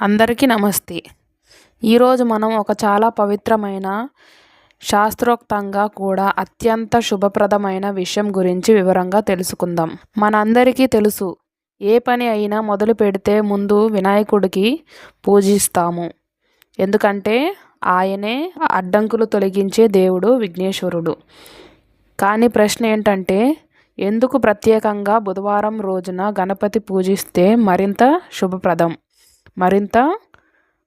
అందరికీ నమస్తే. ఈరోజు మనం ఒక చాలా పవిత్రమైన శాస్త్రోక్తంగా కూడా అత్యంత శుభప్రదమైన విషయం గురించి వివరంగా తెలుసుకుందాం. మనందరికీ తెలుసు ఏ పని అయినా మొదలు పెడితే ముందు వినాయకుడికి పూజిస్తాము. ఎందుకంటే ఆయనే అడ్డంకులు తొలగించే దేవుడు విఘ్నేశ్వరుడు. కానీ ప్రశ్న ఏంటంటే ఎందుకు ప్రత్యేకంగా బుధవారం రోజున గణపతి పూజిస్తే మరింత శుభప్రదం? మరింత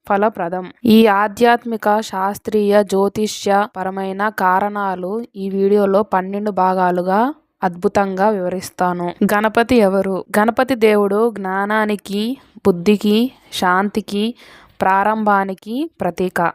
ఫలప్రదం. ఈ ఆధ్యాత్మిక శాస్త్రీయ జ్యోతిష్య పరమైన కారణాలు ఈ వీడియోలో పన్నెండు భాగాలుగా అద్భుతంగా వివరిస్తాను. గణపతి ఎవరు? గణపతి దేవుడు జ్ఞానానికి బుద్ధికి శాంతికి ప్రారంభానికి ప్రతీక.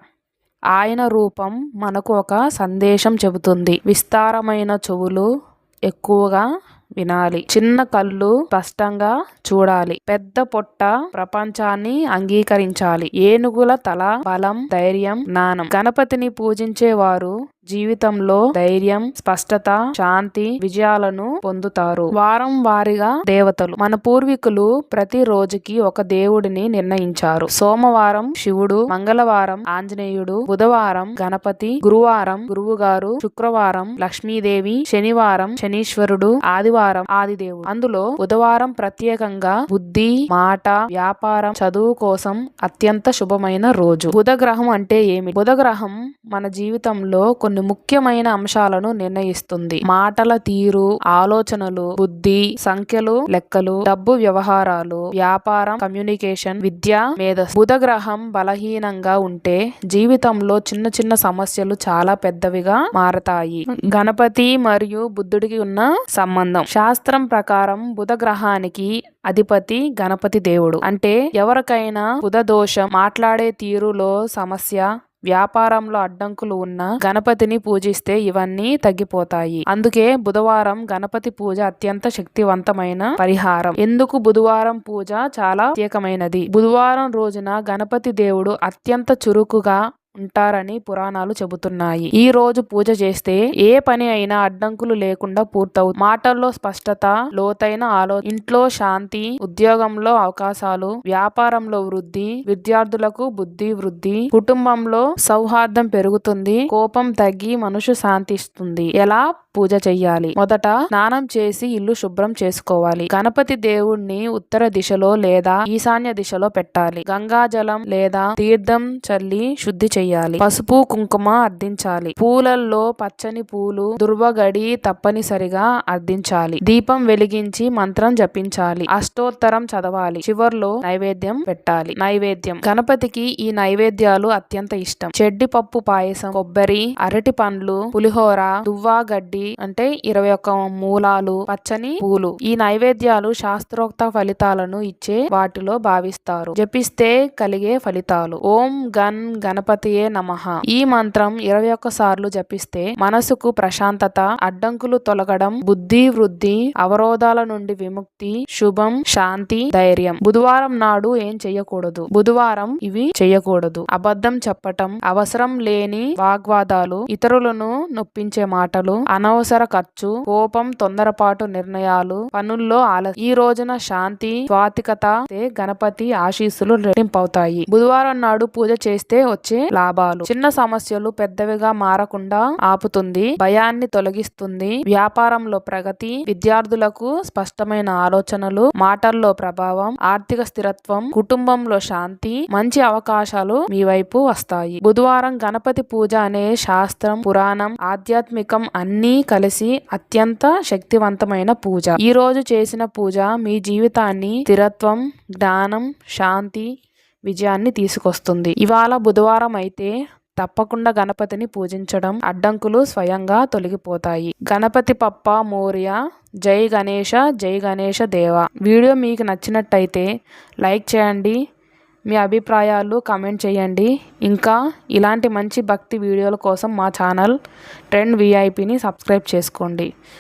ఆయన రూపం మనకు ఒక సందేశం చెబుతుంది. విస్తారమైన చెవులు ఎక్కువగా వినాలి. చిన్న కళ్ళు స్పష్టంగా చూడాలి. పెద్ద పొట్ట ప్రపంచాన్ని అంగీకరించాలి. ఏనుగుల తల బలం ధైర్యం జ్ఞానం. గణపతిని పూజించేవారు జీవితంలో ధైర్యం స్పష్టత శాంతి విజయాలను పొందుతారు. వారం వారిగా దేవతలు మన పూర్వీకులు ప్రతి రోజుకి ఒక దేవుడిని నిర్ణయించారు. సోమవారం శివుడు మంగళవారం ఆంజనేయుడు బుధవారం గణపతి గురువారం గురువుగారు శుక్రవారం లక్ష్మీదేవి శనివారం శనీశ్వరుడు ఆదివారం ఆదిదేవుడు. అందులో బుధవారం ప్రత్యేకంగా బుద్ధి మాట వ్యాపారం చదువు కోసం అత్యంత శుభమైన రోజు. బుధ గ్రహం అంటే ఏమి? బుధ గ్రహం మన జీవితంలో కొన్ని కొన్ని ముఖ్యమైన అంశాలను నిర్ణయిస్తుంది. మాటల తీరు ఆలోచనలు బుద్ధి సంఖ్యలు లెక్కలు డబ్బు వ్యవహారాలు వ్యాపారం కమ్యూనికేషన్ విద్య మేధస్సు. బుధ గ్రహం బలహీనంగా ఉంటే జీవితంలో చిన్న చిన్న సమస్యలు చాలా పెద్దవిగా మారతాయి. గణపతి మరియు బుద్ధుడికి ఉన్న సంబంధం. శాస్త్రం ప్రకారం బుధ గ్రహానికి అధిపతి గణపతి దేవుడు. అంటే ఎవరికైనా బుధ దోషం మాట్లాడే తీరులో సమస్య వ్యాపారంలో అడ్డంకులు ఉన్న గణపతిని పూజిస్తే ఇవన్నీ తగ్గిపోతాయి. అందుకే బుధవారం గణపతి పూజ అత్యంత శక్తివంతమైన పరిహారం. ఎందుకు బుధవారం పూజ చాలా ప్రత్యేకమైనది? బుధవారం రోజున గణపతి దేవుడు అత్యంత చురుకుగా ఉంటారని పురాణాలు చెబుతున్నాయి. ఈ రోజు పూజ చేస్తే ఏ పని అయినా అడ్డంకులు లేకుండా పూర్తవు. మాటల్లో స్పష్టత లోతైన ఆలో ఇంట్లో శాంతి ఉద్యోగంలో అవకాశాలు వ్యాపారంలో వృద్ధి విద్యార్థులకు బుద్ధి వృద్ధి కుటుంబంలో సౌహార్దం పెరుగుతుంది కోపం తగ్గి మనుషు శాంతిస్తుంది. ఎలా? పూజ చెయ్యాలి. మొదట స్నానం చేసి ఇల్లు శుభ్రం చేసుకోవాలి. గణపతి దేవుణ్ణి ఉత్తర దిశలో లేదా ఈశాన్య దిశలో పెట్టాలి. గంగాజలం లేదా తీర్థం చల్లి శుద్ధి చెయ్యాలి పసుపు కుంకుమ అర్ధించాలి పూలల్లో పచ్చని పూలు దుర్వగడి తప్పనిసరిగా అర్ధించాలి దీపం వెలిగించి మంత్రం జపించాలి. అష్టోత్తరం చదవాలి. చివర్లో నైవేద్యం పెట్టాలి. నైవేద్యం. గణపతికి ఈ నైవేద్యాలు అత్యంత ఇష్టం. చెడ్డి పప్పు పాయసం కొబ్బరి అరటి పండ్లు పులిహోర దువ్వా గడ్డి అంటే ఇరవై ఒక్క మూలాలు పచ్చని పూలు. ఈ నైవేద్యాలు శాస్త్రోక్త ఫలితాలను ఇచ్చే వాటిలో భావిస్తారు. జపిస్తే కలిగే ఫలితాలు. ఓం గన్ గణపతియే నమ. ఈ మంత్రం ఇరవై ఒక్క సార్లు జపిస్తే మనసుకు ప్రశాంతత అడ్డంకులు తొలగడం బుద్ధి వృద్ధి అవరోధాల నుండి విముక్తి శుభం శాంతి ధైర్యం. బుధవారం నాడు ఏం చెయ్యకూడదు? బుధవారం ఇవి చెయ్యకూడదు. అబద్ధం చెప్పటం అవసరం లేని వాగ్వాదాలు ఇతరులను నొప్పించే మాటలు అనవసర ఖర్చు కోపం తొందరపాటు నిర్ణయాలు పనుల్లో ఆలస్యం ఈ రోజున శాంతి స్వాతికత గణపతి ఆశీస్సులు రెట్టింపవుతాయి. బుధవారం నాడు పూజ చేస్తే వచ్చే లాభాలు. చిన్న సమస్యలు పెద్దవిగా మారకుండా ఆపుతుంది భయాన్ని తొలగిస్తుంది. వ్యాపారంలో ప్రగతి విద్యార్థులకు స్పష్టమైన ఆలోచనలు మాటల్లో ప్రభావం ఆర్థిక స్థిరత్వం కుటుంబంలో శాంతి మంచి అవకాశాలు మీ వైపు వస్తాయి. బుధవారం గణపతి పూజ అనే శాస్త్రం పురాణం ఆధ్యాత్మికం అన్నీ కలిసి అత్యంత శక్తివంతమైన పూజ. ఈ రోజు చేసిన పూజ మీ జీవితాన్ని స్థిరత్వం జ్ఞానం శాంతి విజయాన్ని తీసుకొస్తుంది. ఇవాళ బుధవారం అయితే తప్పకుండా గణపతిని పూజించడం అడ్డంకులు స్వయంగా తొలగిపోతాయి. గణపతి పప్ప మోర్య జై గణేష జై గణేష దేవ. వీడియో మీకు నచ్చినట్టయితే లైక్ చేయండి. మీ అభిప్రాయాలు కామెంట్ చేయండి. ఇంకా ఇలాంటి మంచి భక్తి వీడియోల కోసం మా ఛానల్ ట్రెండ్ విఐపిని సబ్స్క్రైబ్ చేసుకోండి.